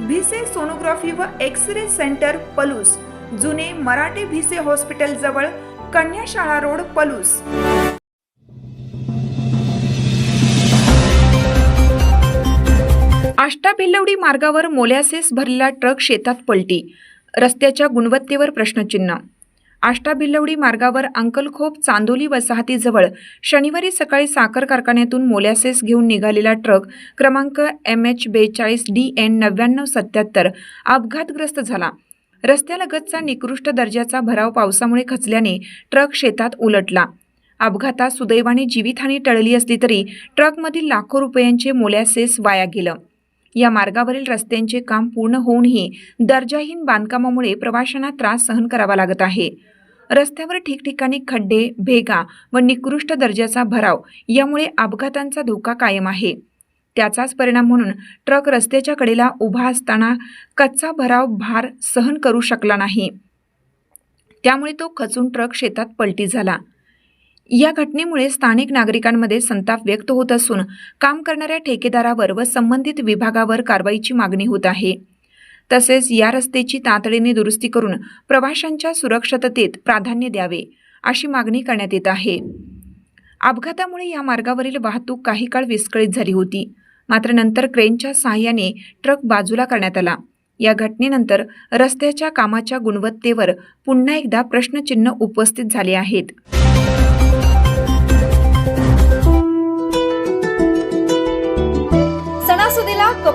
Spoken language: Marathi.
भिसे सोनोग्राफी व एक्स रे सेंटर पलूस. जुने मराठे भिसे हॉस्पिटल जवळ कन्याशाळा रोड पलूस. आष्टाभिल्लवडी मार्गावर मोल्यासेस भरलेला ट्रक शेतात पलटी. रस्त्याच्या गुणवत्तेवर प्रश्नचिन्ह. आष्टा भिल्लवडी मार्गावर अंकलखोप चांदोली वसाहतीजवळ शनिवारी सकाळी साखर कारखान्यातून मोलॅसेस घेऊन निघालेला ट्रक क्रमांक एम एच बेचाळीस डी एन नव्याण्णव सत्याहत्तर अपघातग्रस्त झाला. रस्त्यालगतचा निकृष्ट दर्जाचा भराव पावसामुळे खचल्याने ट्रक शेतात उलटला. अपघातात सुदैवाने जीवितहानी टळली असली तरी ट्रकमधील लाखो रुपयांचे मोलॅसेस वाया गेलं. या मार्गावरील रस्त्यांचे काम पूर्ण होऊनही दर्जाहीन बांधकामामुळे प्रवाशांना त्रास सहन करावा लागत आहे. रस्त्यावर ठिकठिकाणी खड्डे भेगा व निकृष्ट दर्जाचा भराव यामुळे अपघातांचा धोका कायम आहे. त्याचाच परिणाम म्हणून ट्रक रस्त्याच्या कडेला उभा असताना कच्चा भराव भार सहन करू शकला नाही. त्यामुळे तो खचून ट्रक शेतात पलटी झाला. या घटनेमुळे स्थानिक नागरिकांमध्ये संताप व्यक्त होत असून काम करणाऱ्या ठेकेदारावर व संबंधित विभागावर कारवाईची मागणी होत आहे. तसेच या रस्त्याची तातडीने दुरुस्ती करून प्रवाशांच्या सुरक्षिततेत प्राधान्य द्यावे अशी मागणी करण्यात येत आहे. अपघातामुळे या मार्गावरील वाहतूक काही काळ विस्कळीत झाली होती. मात्र नंतर क्रेनच्या सहाय्याने ट्रक बाजूला करण्यात आला. या घटनेनंतर रस्त्याच्या कामाच्या गुणवत्तेवर पुन्हा एकदा प्रश्नचिन्ह उपस्थित झाले आहेत.